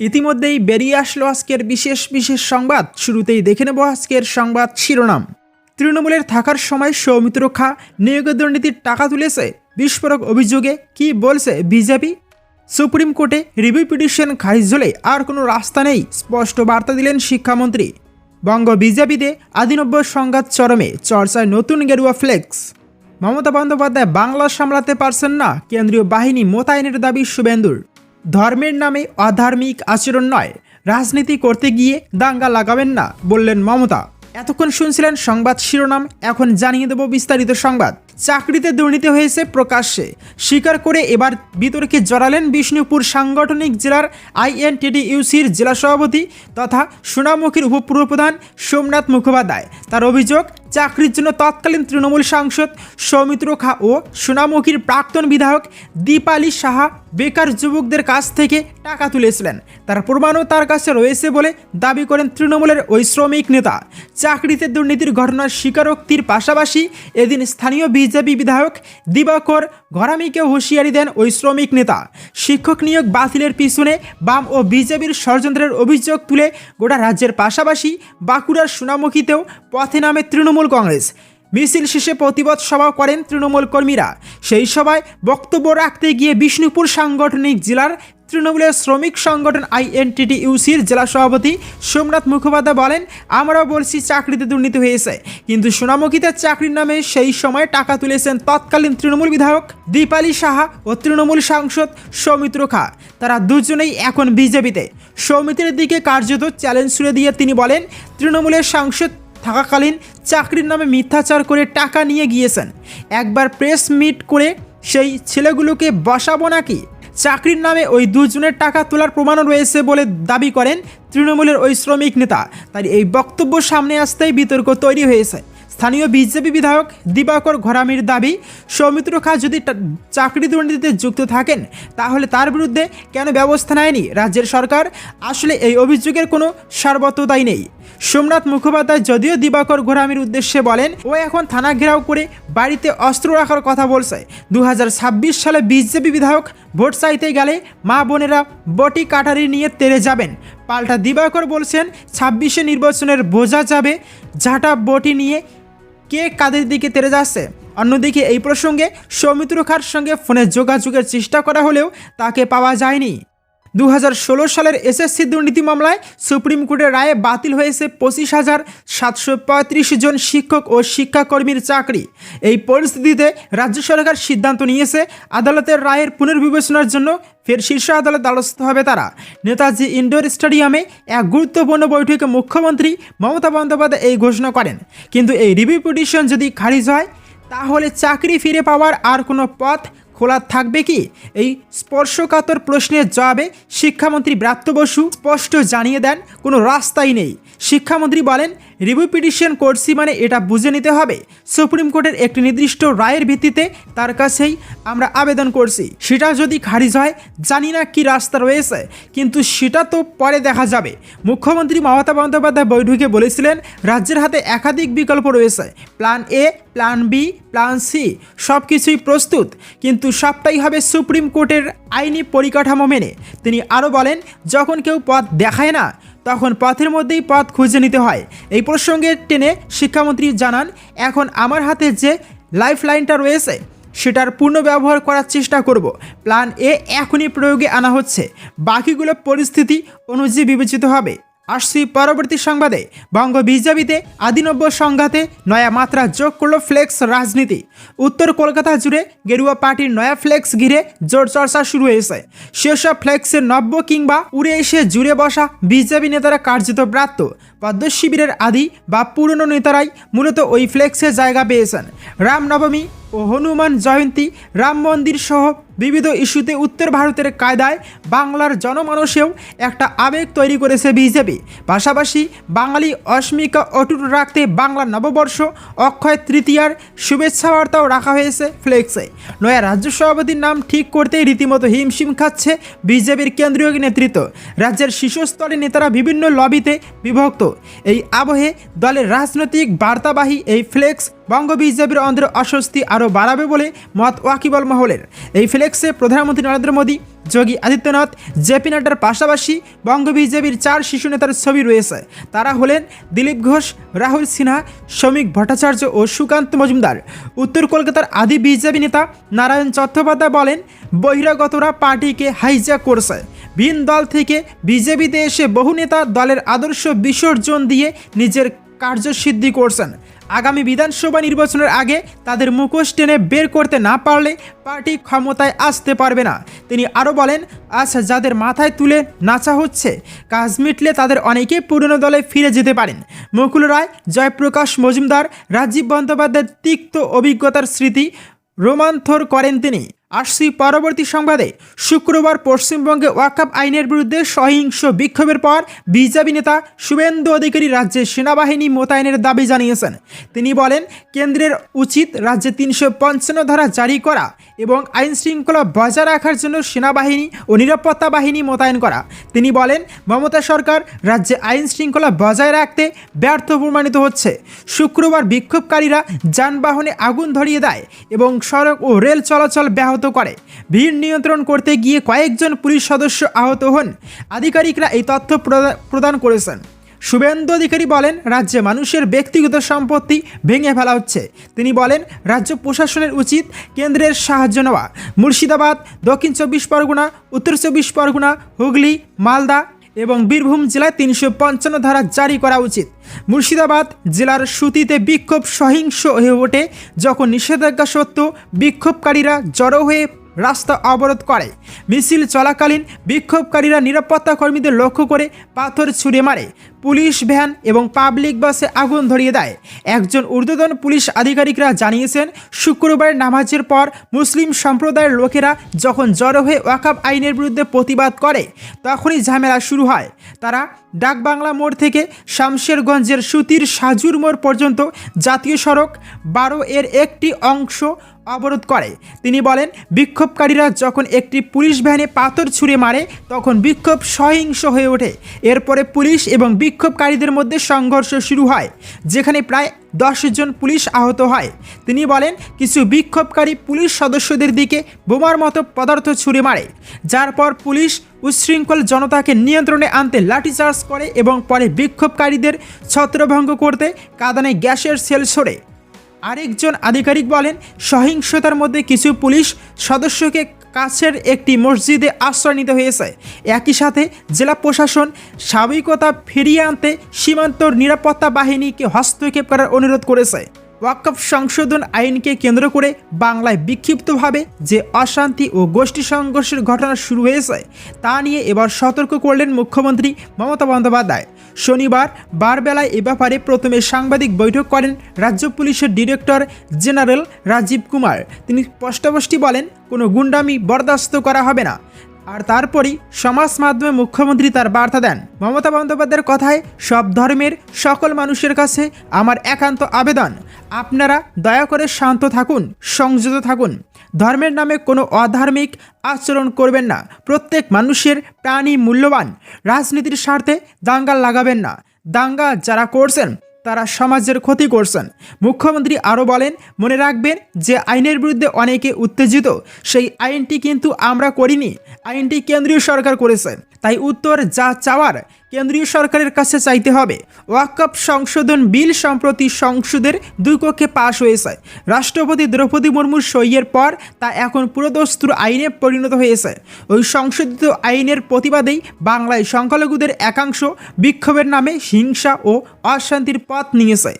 ইতিমধ্যেই বেরিয়ে আসলো আজকের বিশেষ বিশেষ সংবাদ। শুরুতেই দেখে নেব আজকের সংবাদ শিরোনাম। তৃণমূলের থাকার সময় সৌমিত্র খা নিয়োগ দুর্নীতির টাকা তুলেছে। বিস্ফোরক অভিযোগে কি বলছে বিজেপি? সুপ্রিম কোর্টে রিভিউ পিটিশন খারিজ হলে আর কোনো রাস্তা নেই, স্পষ্ট বার্তা দিলেন শিক্ষামন্ত্রী। বঙ্গ বিজেপিতে আদিনব্য সংঘাত চরমে, চর্চায় নতুন গেরুয়া ফ্লেক্স। মমতা বন্দ্যোপাধ্যায় বাংলা সামলাতে পারছেন না, কেন্দ্রীয় বাহিনী মোতায়েনের দাবি শুভেন্দুর। ধর্মের নামে অধার্মিক আচরণ নয়। রাজনীতি করতে গিয়ে দাঙ্গা লাগাবেন না, বললেন মমতা। এতক্ষণ শুনছিলেন সংবাদ শিরোনাম, এখন জানিয়ে দেব বিস্তারিত সংবাদ। চাকরিতে দুর্নীতি হয়েছে প্রকাশ্যে। স্বীকার করে এবার বিতর্কে জড়ালেন বিষ্ণুপুর সাংগঠনিক জেলার আইএনটিডিইউসির জেলা সভাপতি তথা সোনামুখীর উপপ্রধান সোমনাথ মুখোপাধ্যায়। তার অভিযোগ চাকরির জন্য তৎকালীন তৃণমূল সাংসদ সৌমিত্র খা ও সোনামুখীর প্রাক্তন বিধায়ক দীপালি সাহা বেকার যুবকদের কাছ থেকে টাকা তুলেছিলেন। তার প্রমাণও তার কাছে রয়েছে বলে দাবি করেন তৃণমূলের ওই শ্রমিক নেতা। চাকরিতে দুর্নীতির ঘটনার স্বীকারোক্তির পাশাপাশি এদিন স্থানীয় বিজেপি বিধায়ক দিবাকর ঘরামিকে হুঁশিয়ারি দেন ওই শ্রমিক নেতা। শিক্ষক নিয়োগ বাতিলের পিছনে বাম ও বিজেপির ষড়যন্ত্রের অভিযোগ তুলে গোটা রাজ্যের পাশাপাশি বাঁকুড়ার সোনামুখীতেও পথে নামে তৃণমূল কংগ্রেস। মিছিল শেষে প্রতিবাদ সভা করেন তৃণমূল কর্মীরা। সেই সভায় বক্তব্য রাখতে গিয়ে বিষ্ণুপুর সাংগঠনিক জেলার তৃণমূলের শ্রমিক সংগঠন আইএনটিটিইউসির জেলা সভাপতি সোমনাথ মুখোপাধ্যায় বলেন, আমরাও বলছি চাকরিতে দুর্নীতি হয়েছে, কিন্তু সোনামুখীতে চাকরির নামে সেই সময় টাকা তুলেছেন তৎকালীন তৃণমূল বিধায়ক দীপালি সাহা ও তৃণমূল সাংসদ সৌমিত্র খা। তারা দুজনেই এখন বিজেপিতে। সৌমিত্রের দিকে কার্যত চ্যালেঞ্জ ছুড়ে দিয়ে তিনি বলেন, তৃণমূলের সাংসদ থাকাকালীন চাকরির নামে মিথ্যাচার করে টাকা নিয়ে গিয়েছেন। একবার প্রেস মিট করে সেই ছেলেগুলোকে বসাবো নাকি? চাকরির নামে ওই দুজনের টাকা তোলার প্রমাণও রয়েছে বলে দাবি করেন তৃণমূলের ওই শ্রমিক নেতা। তার এই বক্তব্য সামনে আসতেই বিতর্ক তৈরি হয়েছে। স্থানীয় বিজেপি বিধায়ক দিবাকর ঘরামির দাবি, সৌমিত্র খা যদি চাকরি দুর্নীতিতে যুক্ত থাকেন, তাহলে তার বিরুদ্ধে কেন ব্যবস্থা নেয়নি রাজ্যের সরকার? আসলে এই অভিযোগের কোনো সার্বত্রতাই নেই। সোমনাথ মুখোপাধ্যায় যদিও দিবাকর ঘোরামির উদ্দেশ্যে বলেন, ও এখন থানা ঘেরাও করে বাড়িতে অস্ত্র রাখার কথা বলছে। দু হাজার ছাব্বিশ সালে বিজেপি বিধায়ক ভোট চাইতে গেলে মা বোনেরা বটি কাটারি নিয়ে তেরে যাবেন। পাল্টা দিবাকর বলছেন, ছাব্বিশে নির্বাচনের বোঝা যাবে, ঝাঁটা বটি নিয়ে কে কাদের দিকে তেরে যাচ্ছে? অন্যদিকে এই প্রসঙ্গে সৌমিত্র খার সঙ্গে ফোনে যোগাযোগের চেষ্টা করা হলেও তাকে পাওয়া যায়নি। দু হাজার ষোলো সালের এসএসসি দুর্নীতি মামলায় সুপ্রিম কোর্টের রায়ে বাতিল হয়েছে পঁচিশ হাজার সাতশো পঁয়ত্রিশ জন শিক্ষক ও শিক্ষাকর্মীর চাকরি। এই পরিস্থিতিতে রাজ্য সরকার সিদ্ধান্ত নিয়েছে আদালতের রায়ের পুনর্বিবেচনার জন্য ফের শীর্ষ আদালত দ্বারস্থ হবে তারা। নেতাজি ইনডোর স্টেডিয়ামে এক গুরুত্বপূর্ণ বৈঠকে মুখ্যমন্ত্রী মমতা বন্দ্যোপাধ্যায় এই ঘোষণা করেন। কিন্তু এই রিভিউ পিটিশন যদি খারিজ হয়, তাহলে চাকরি ফিরে পাওয়ার আর কোনো পথ খোলা থাকবে কি? এই স্পর্শকাতর প্রশ্নের জবাবে শিক্ষামন্ত্রী ব্রাত্য বসু স্পষ্ট জানিয়ে দেন, কোনো রাস্তাই নেই। শিক্ষামন্ত্রী বলেন, রিভিউ পিটিশন করছি মানে এটা বুঝে নিতে হবে। সুপ্রিম কোর্টের একটি নির্দিষ্ট রায়ের ভিত্তিতে তার কাছেই আমরা আবেদন করছি। সেটা যদি খারিজ হয়, জানি না কি রাস্তা রয়েছে, কিন্তু সেটা তো পরে দেখা যাবে। মুখ্যমন্ত্রী মমতা বন্দ্যোপাধ্যায় বৈঠকে বলেছিলেন, রাজ্যের হাতে একাধিক বিকল্প রয়েছে plan A plan B plan C সব কিছুই প্রস্তুত, কিন্তু সবটাই হবে সুপ্রিম কোর্টের আইনি পরিকাঠামো মেনে। তিনি আরও বলেন, যখন কেউ পথ দেখায় না, তখন পথের মধ্যেই পথ খুঁজে নিতে হয়। এই প্রসঙ্গে টেনে শিক্ষামন্ত্রী জানান, এখন আমার হাতে যে লাইফ লাইনটা রয়েছে সেটার পূর্ণ ব্যবহার করার চেষ্টা করব। প্ল্যান এ এখনই প্রয়োগে আনা হচ্ছে। বাকিগুলো পরিস্থিতি অনুযায়ী বিবেচিত হবে। আসছি পরবর্তী সংবাদে। বঙ্গ বিজেপিতে আদিনব্য সংঘাতে নয়া মাত্রা যোগ করল ফ্লেক্স রাজনীতি। উত্তর কলকাতা জুড়ে গেরুয়া পার্টির নয়া ফ্লেক্স ঘিরে জোর চর্চা শুরু হয়েছে। সেসব ফ্লেক্সের নব্য কিংবা উড়ে এসে জুড়ে বসা বিজেপি নেতারা কার্যত ব্রাত্য। পদ্ম শিবিরের আদি বা পুরনো নেতারাই মূলত ওই ফ্লেক্সে জায়গা পেয়েছেন। রামনবমী ও হনুমান জয়ন্তী রাম মন্দির সহ বিবিধ ইস্যুতে উত্তর ভারতের কায়দায় বাংলার জনমানসেও একটা আবেগ তৈরি করেছে বিজেপি। পাশাপাশি বাঙালি অস্মিকা অটুট রাখতে বাংলা নববর্ষ, অক্ষয় তৃতীয়ার শুভেচ্ছা বার্তাও রাখা হয়েছে ফ্লেক্সে। নয়া রাজ্য সভাপতির নাম ঠিক করতেই রীতিমতো হিমশিম খাচ্ছে বিজেপির কেন্দ্রীয় নেতৃত্ব। রাজ্যের শীর্ষস্তরের নেতারা বিভিন্ন লবিতে বিভক্ত। এই আবহে দলের রাজনৈতিক বার্তাবাহী এই ফ্লেক্স বঙ্গ বিজেপির অন্ধ্র অস্বস্তি আরও বাড়াবে বলে মত ওয়াকিবল মহলের। এই ফ্লেক্সে প্রধানমন্ত্রী নরেন্দ্র মোদী, যোগী আদিত্যনাথ জেপি নাড্ডার পাশাপাশি বঙ্গ বিজেপির চার শিশু নেতার ছবি রয়েছে। তারা হলেন দিলীপ ঘোষ, রাহুল সিনহা, শ্রমিক ভট্টাচার্য ও সুকান্ত মজুমদার। উত্তর কলকাতার আদি বিজেপি নেতা নারায়ণ চট্টোপাধ্যায় বলেন, বহিরাগতরা পার্টিকে হাইজ্যাক করছে। ভিন দল থেকে বিজেপিতে এসে বহু নেতা দলের আদর্শ বিসর্জন দিয়ে নিজের কার্যসিদ্ধি করছেন। আগামী বিধানসভা নির্বাচনের আগে তাদের মুখোশ টেনে বের করতে না পারলে পার্টি ক্ষমতায় আসতে পারবে না। তিনি আরও বলেন, আজ যাদের মাথায় তুলে নাচা হচ্ছে, কাজ মিটলে তাদের অনেকেই পুরনো দলে ফিরে যেতে পারেন। মুকুল রায়, জয়প্রকাশ মজুমদার, রাজীব বন্দ্যোপাধ্যায়ের তিক্ত অভিজ্ঞতার স্মৃতি রোমান্থর করেন তিনি। আসছি পরবর্তী সংবাদে। শুক্রবার পশ্চিমবঙ্গে ওয়াকাপ আইনের বিরুদ্ধে সহিংস বিক্ষোভের পর বিজেপি নেতা শুভেন্দু অধিকারী রাজ্যে সেনাবাহিনী মোতায়েনের দাবি জানিয়েছেন। তিনি বলেন, কেন্দ্রের উচিত রাজ্যে তিনশো পঞ্চান্ন ধারা জারি করা এবং আইন শৃঙ্খলা বজায় রাখার জন্য সেনাবাহিনী ও নিরাপত্তা বাহিনী মোতায়েন করা। তিনি বলেন, মমতা সরকার রাজ্যে আইন শৃঙ্খলা বজায় রাখতে ব্যর্থ প্রমাণিত হচ্ছে। শুক্রবার বিক্ষোভকারীরা যানবাহনে আগুন ধরিয়ে দেয় এবং সড়ক ও রেল চলাচল ব্যাহত করে। ভিড় নিয়ন্ত্রণ করতে গিয়ে কয়েকজন পুলিশ সদস্য আহত হন। আধিকারিকরা এই তথ্য প্রদা- প্রদান করেছেন। শুভেন্দু অধিকারী বলেন, রাজ্যে মানুষের ব্যক্তিগত সম্পত্তি ভেঙে ফেলা হচ্ছে। তিনি বলেন, রাজ্য প্রশাসনের উচিত কেন্দ্রের সাহায্য নেওয়া। মুর্শিদাবাদ, দক্ষিণ চব্বিশ পরগনা, উত্তর চব্বিশ পরগনা, হুগলি, মালদা এবং বীরভূম জেলায় তিনশো পঞ্চান্ন ধারা জারি করা উচিত। মুর্শিদাবাদ জেলার সুতিতে বিক্ষোভ সহিংস হয়ে ওঠে, যখন নিষেধাজ্ঞা সত্ত্বেও বিক্ষোভকারীরা জড়ো হয়ে রাস্তা অবরোধ করে। মিছিল চলাকালীন বিক্ষোভকারীরা নিরাপত্তা কর্মীদের লক্ষ্য করে পাথর ছুঁড়ে মারে। পুলিশ ভ্যান এবং পাবলিক বাসে আগুন ধরিয়ে দেয়। একজন ঊর্ধ্বতন পুলিশ আধিকারিকরা জানিয়েছেন, শুক্রবার নামাজের পর মুসলিম সম্প্রদায়ের লোকেরা যখন জড়ো হয়ে ওয়াকাব আইনের বিরুদ্ধে প্রতিবাদ করে, তখনই ঝামেলা শুরু হয়। তারা ডাকবাংলা মোড় থেকে শামশেরগঞ্জের সুতির সাজুর মোড় পর্যন্ত জাতীয় সড়ক বারো এর একটি অংশ অবরোধ করে। তিনি বলেন, বিক্ষোভকারীরা যখন একটি পুলিশ ভ্যানে পাথর ছুঁড়ে মারে, তখন বিক্ষোভ সহিংস হয়ে ওঠে। এরপরে পুলিশ এবং বিক্ষোভকারীদের মধ্যে সংঘর্ষ শুরু হয়, যেখানে প্রায় জন পুলিশ আহত হয়। তিনি বলেন, কিছু বিক্ষোভকারী পুলিশ সদস্যদের দিকে বোমার মতো পদার্থ ছুঁড়ে মারে, যার পর পুলিশ উচ্ছৃঙ্খল জনতাকে নিয়ন্ত্রণে আনতে লাঠিচার্জ করে এবং পরে বিক্ষোভকারীদের ছত্রভঙ্গ করতে কাঁদানে গ্যাসের সেল ছড়ে। আরেকজন আধিকারিক বলেন, সহিংসতার মধ্যে কিছু পুলিশ সদস্যকে কাছের একটি মসজিদে আশ্রয় নিতে হয়েছে। একই সাথে জেলা প্রশাসন স্বাভাবিকতা ফিরিয়ে আনতে সীমান্তর নিরাপত্তা বাহিনীকে হস্তক্ষেপ করার অনুরোধ করেছে। ওয়াকফ সংশোধন আইনকে কেন্দ্র করে বাংলায় বিক্ষিপ্তভাবে যে অশান্তি ও গোষ্ঠী সংঘর্ষের ঘটনা শুরু হয়েছে, তা নিয়ে এবার সতর্ক করলেন মুখ্যমন্ত্রী মমতা বন্দ্যোপাধ্যায়। শনিবার বারবেলায় এ ব্যাপারে প্রথমে সাংবাদিক বৈঠক করেন রাজ্য পুলিশের ডিরেক্টর জেনারেল রাজীব কুমার। তিনি স্পষ্টপষ্টি বলেন, কোনো গুন্ডামি বরদাস্ত করা হবে না। আর তারপরই সমাজ মাধ্যমে মুখ্যমন্ত্রী তার বার্তা দেন। মমতা বন্দ্যোপাধ্যায়ের কথায়, সব ধর্মের সকল মানুষের কাছে আমার একান্ত আবেদন। আপনারা দয়া করে শান্ত থাকুন, সংযত থাকুন। ধর্মের নামে কোনো অধার্মিক আচরণ করবেন না। প্রত্যেক মানুষের প্রাণী মূল্যবান। রাজনীতির স্বার্থে দাঙ্গা লাগাবেন না। দাঙ্গা যারা করছেন তারা সমাজের ক্ষতি করছেন। মুখ্যমন্ত্রী আরও বলেন, মনে রাখবেন যে আইনের বিরুদ্ধে অনেকে উত্তেজিত। সেই আইনটি কিন্তু আমরা করিনি। আইনটি কেন্দ্রীয় সরকার করেছে। তাই উত্তর যা চাওয়ার কেন্দ্রীয় সরকারের কাছে চাইতে হবে। ওয়াকআপ সংশোধন বিল সম্প্রতি সংসদের দুই কক্ষে পাশ হয়েছে। রাষ্ট্রপতি দ্রৌপদী মুর্মুর সইয়ের পর তা এখন পুরোদস্তুর আইনে পরিণত হয়েছে। ওই সংশোধিত আইনের প্রতিবাদেই বাংলায় সংখ্যালঘুদের একাংশ বিক্ষোভের নামে হিংসা ও অশান্তির পথ নিয়েছে।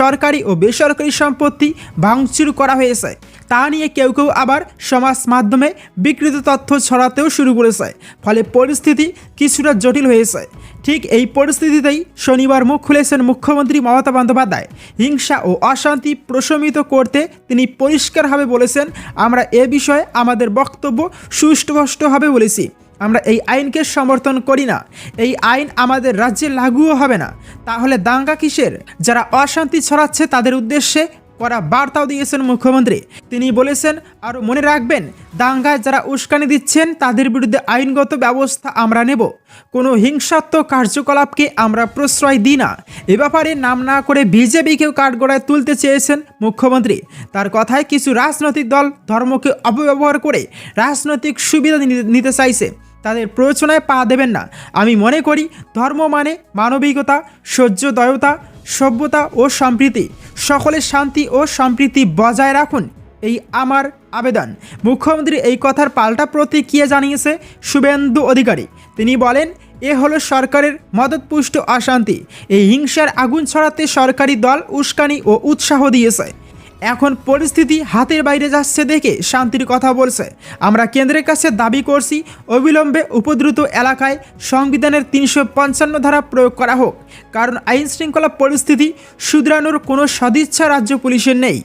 সরকারি ও বেসরকারি সম্পত্তি ভাঙচুর করা হয়েছে। তা নিয়ে কেউ কেউ আবার সমাজ মাধ্যমে বিকৃত তথ্য ছড়াতেও শুরু করেছে। ফলে পরিস্থিতি কিছুটা জটিল হয়েছে। ঠিক এই পরিস্থিতিতেই শনিবার মুখ খুলেছেন মুখ্যমন্ত্রী মমতা বন্দ্যোপাধ্যায়। হিংসা ও অশান্তি প্রশমিত করতে তিনি পরিষ্কারভাবে বলেছেন, আমরা এ বিষয়ে আমাদের বক্তব্য সুষ্ঠুস্পষ্টভাবে বলেছি। আমরা এই আইনকে সমর্থন করি না। এই আইন আমাদের রাজ্যে লাগুও হবে না। তাহলে দাঙ্গা কিসের? যারা অশান্তি ছড়াচ্ছে তাদের উদ্দেশ্যে করা বার্তাও দিয়েছেন মুখ্যমন্ত্রী। তিনি বলেছেন আরও মনে রাখবেন, দাঙ্গায় যারা উস্কানি দিচ্ছেন, তাদের বিরুদ্ধে আইনগত ব্যবস্থা আমরা নেব। কোনো হিংসাত্মক কার্যকলাপকে আমরা প্রশ্রয় দিই না। এ ব্যাপারে নাম না করে বিজেপিকেও কাঠগড়ায় তুলতে চেয়েছেন মুখ্যমন্ত্রী। তার কথায় কিছু রাজনৈতিক দল ধর্মকে অপব্যবহার করে রাজনৈতিক সুবিধা নিতে চাইছে। তাদের প্ররোচনায় পা দেবেন না। আমি মনে করি, ধর্ম মানে মানবিকতা, সহ্যদয়তা সভ্যতা ও সম্প্রীতি, সকলের শান্তি ও সম্প্রীতি বজায় রাখুন এই আমার আবেদন। মুখ্যমন্ত্রী এই কথার পাল্টা প্রতিক্রিয়া জানিয়েছে শুভেন্দু অধিকারী। তিনি বলেন, এ হলো সরকারের মদতপুষ্ট অশান্তি। এই হিংসার আগুন ছড়াতে সরকারি দল উস্কানি ও উৎসাহ দিয়েছে। এখন পরিস্থিতি হাতের বাইরে যাচ্ছে দেখে শান্তির কথা বলছে। আমরা কেন্দ্রের কাছে দাবি করছি, অবিলম্বে উপদ্রুত এলাকায় সংবিধানের তিনশো পঞ্চান্ন ধারা প্রয়োগ করা হোক। কারণ আইন শৃঙ্খলা পরিস্থিতি শুধরানোর কোনো সদিচ্ছা রাজ্য পুলিশের নেই।